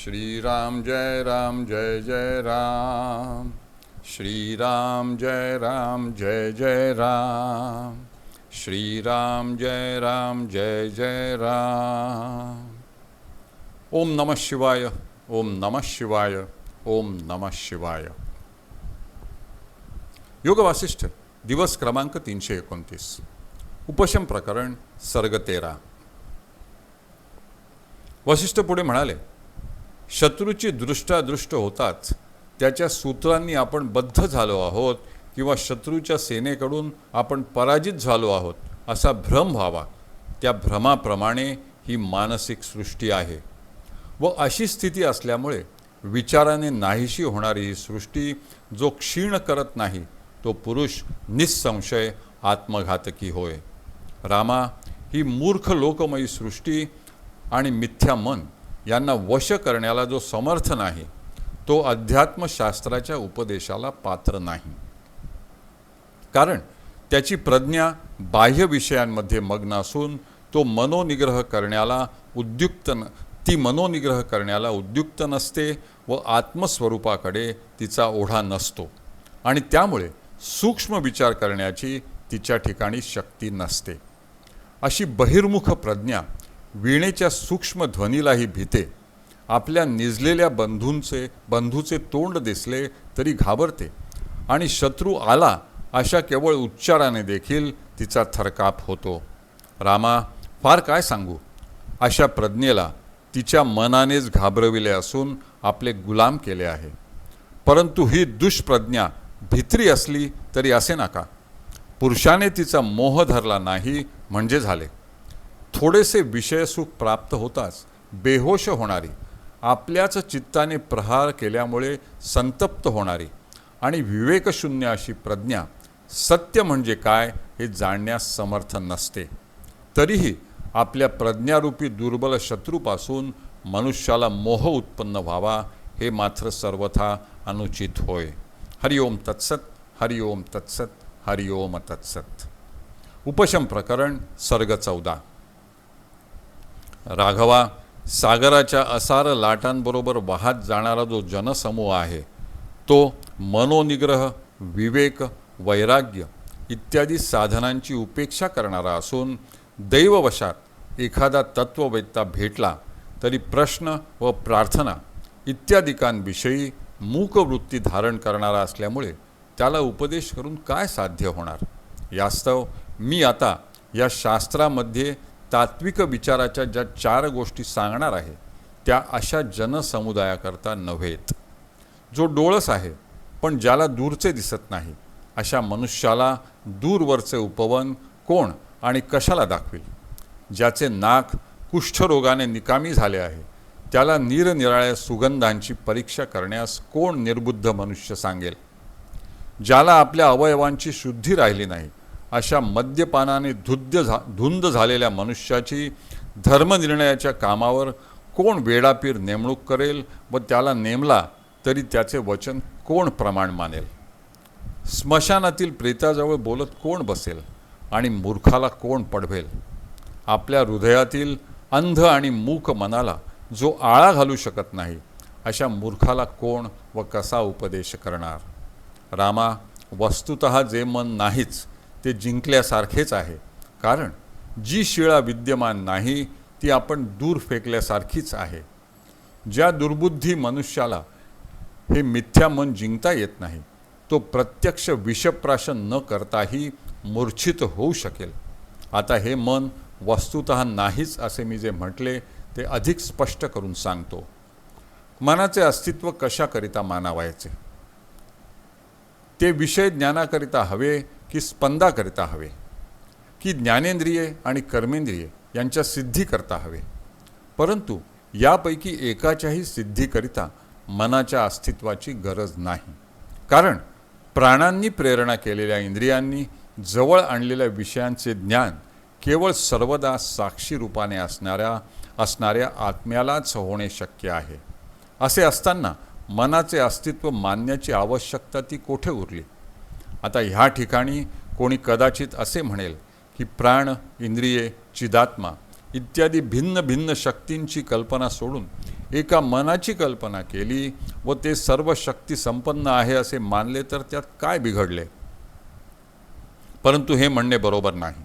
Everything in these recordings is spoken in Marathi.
श्रीराम जय राम जय जय राम। श्रीराम जय राम जय जय राम। श्रीराम जय राम जय जय राम। ओम नमः शिवाय ओम नमः शिवाय ओम नमः शिवाय। योग वासिष्ठ दिवस क्रमांक तीनशे एकोणतीस। उपशम प्रकरण सर्ग तेरा। वशिष्ठ पुढे म्हणाले शत्रूची दृष्टादृष्ट होताच त्याच्या सूत्रांनी आपण बद्ध झालो आहोत किंवा शत्रूच्या सेनेकडून आपण पराजित झालो आहोत असा भ्रम व्हावा. त्या भ्रमाप्रमाणे ही मानसिक सृष्टी आहे. व अशी स्थिती असल्यामुळे विचाराने नाहीशी होणारी ही सृष्टी जो क्षीण करत नाही तो पुरुष निसंशय आत्मघातकी होय. रामा ही मूर्ख लोकमयी सृष्टी आणि मिथ्या मन यांना वश करण्याला जो समर्थ नाही तो अध्यात्मशास्त्राच्या उपदेशाला पात्र नाही. कारण त्याची प्रज्ञा बाह्य विषयांमध्ये मग्न असून तो मनोनिग्रह करण्याला उद्युक्त न ती मनोनिग्रह करण्याला उद्युक्त नसते व आत्मस्वरूपाकडे तिचा ओढा नसतो आणि त्यामुळे सूक्ष्म विचार करण्याची तिच्या ठिकाणी शक्ती नसते. अशी बहिर्मुख प्रज्ञा वीणेच्या सूक्ष्म ध्वनीलाही भीते. आपल्या निजलेल्या बंधूंचे बंधूचे तोंड दिसले तरी घाबरते. आणि शत्रू आला अशा केवळ उच्चाराने देखील तिचा थरकाप होतो. रामा फार काय सांगू? अशा प्रज्ञेला तिच्या मनानेच घाबरविले असून आपले गुलाम केले आहे. परंतु ही दुष्प्रज्ञा भित्री असली तरी असे नका. पुरुषाने तिचा मोह धरला नाही म्हणजे झाले. थोडेसे विषयसुख प्राप्त होताच बेहोश होणारी आपल्याच चित्ताने प्रहार केल्यामुळे संतप्त होणारी आणि विवेकशून्य अशी प्रज्ञा सत्य म्हणजे काय हे जाणण्यास समर्थ नसते. तरीही आपल्या प्रज्ञारूपी दुर्बल शत्रूपासून मनुष्याला मोह उत्पन्न व्हावा हे मात्र सर्वथा अनुचित होय. हरिओम तत्सत हरिओम तत्सत हरिओम तत्सत. उपशम प्रकरण सर्ग चौदा. राघवा सागराच्या असार लाटांबरोबर वाहत जाणारा जो जनसमूह आहे तो मनोनिग्रह विवेक वैराग्य इत्यादी साधनांची उपेक्षा करणारा असून दैववशात एखादा तत्ववेत्ता भेटला तरी प्रश्न व प्रार्थना इत्यादिकांविषयी मूकवृत्ती धारण करणारा असल्यामुळे त्याला उपदेश करून काय साध्य होणार? यास्तव मी आता या शास्त्रामध्ये तात्विक विचाराच्या ज्या चार गोष्टी सांगणार आहे त्या अशा जनसमुदायाकरता नव्हेत. जो डोळस आहे पण ज्याला दूरचे दिसत नाही अशा मनुष्याला दूरवरचे उपवन कोण आणि कशाला दाखवेल? ज्याचे नाक कुष्ठरोगाने निकामी झाले आहे त्याला निरनिराळ्या सुगंधांची परीक्षा करण्यास कोण निर्बुद्ध मनुष्य सांगेल? ज्याला आपल्या अवयवांची शुद्धी राहिली नाही अशा मद्यपानाने धुद्य झा धुंद झालेल्या मनुष्याची धर्मनिर्णयाच्या कामावर कोण वेडापीर नेमणूक करेल व त्याला नेमला तरी त्याचे वचन कोण प्रमाण मानेल? स्मशानातील प्रेताजवळ बोलत कोण बसेल आणि मूर्खाला कोण पडवेल? आपल्या हृदयातील अंध आणि मूक मनाला जो आळा घालू शकत नाही अशा मूर्खाला कोण व कसा उपदेश करणार? रामा वस्तुत जे मन नाहीच ते जिंकल्यासारखेच आहे. कारण जी शिळा विद्यमान नाही ती आपण दूर फेकल्यासारखीच आहे. ज्या दुर्बुद्धी मनुष्याला हे मिथ्या मन जिंकता येत नाही तो प्रत्यक्ष विषप्राशन न करताही मूर्छित होऊ शकेल. आता हे मन वस्तुत नाहीच असे मी जे म्हटले ते अधिक स्पष्ट करून सांगतो. मनाचे अस्तित्व कशाकरिता मानावायचे? ते विषय ज्ञानाकरिता हवे की स्पंदाकरिता हवे की ज्ञानेंद्रिये आणि कर्मेंद्रिये यांच्या सिद्धीकरता हवे. परंतु यापैकी एकाच्याही सिद्धीकरिता मनाच्या अस्तित्वाची गरज नाही. कारण प्राणांनी प्रेरणा केलेल्या इंद्रियांनी जवळ आणलेल्या विषयांचे ज्ञान केवळ सर्वदा साक्षी रूपाने असणाऱ्या असणाऱ्या आत्म्यालाच होणे शक्य आहे. असे असताना मनाचे अस्तित्व मानण्याची आवश्यकता ती कोठे उरली? आता ह्या ठिकाणी कोणी कदाचित असे म्हणेल की प्राण इंद्रिये चिदात्मा इत्यादी भिन्न भिन्न शक्तींची कल्पना सोडून एका मनाची कल्पना केली व ते सर्व शक्ती संपन्न आहे असे मानले तर त्यात काय बिघडले? परंतु हे म्हणणे बरोबर नाही.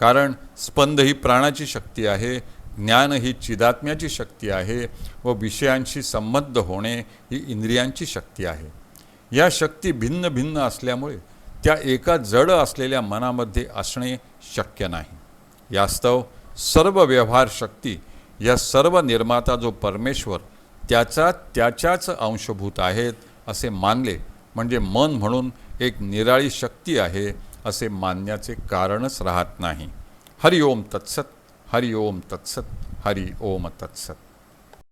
कारण स्पंद ही प्राणाची शक्ती आहे ज्ञान ही चिदात्म्याची शक्ती आहे व विषयांशी संबद्ध होणे ही इंद्रियांची शक्ती आहे. या शक्ती भिन्न भिन्न असल्यामुळे त्या एका जड असलेल्या मनामध्ये असणे शक्य नाही. यास्तव सर्व व्यवहार शक्ती या सर्व निर्माता जो परमेश्वर त्याचा त्याच्याच अंशभूत आहेत असे मानले म्हणजे मन म्हणून एक निराळी शक्ती आहे असे मानण्याचे कारणच राहत नाही. हरि ओम तत्सत हरि ओम तत्सत हरि ओम तत्सत.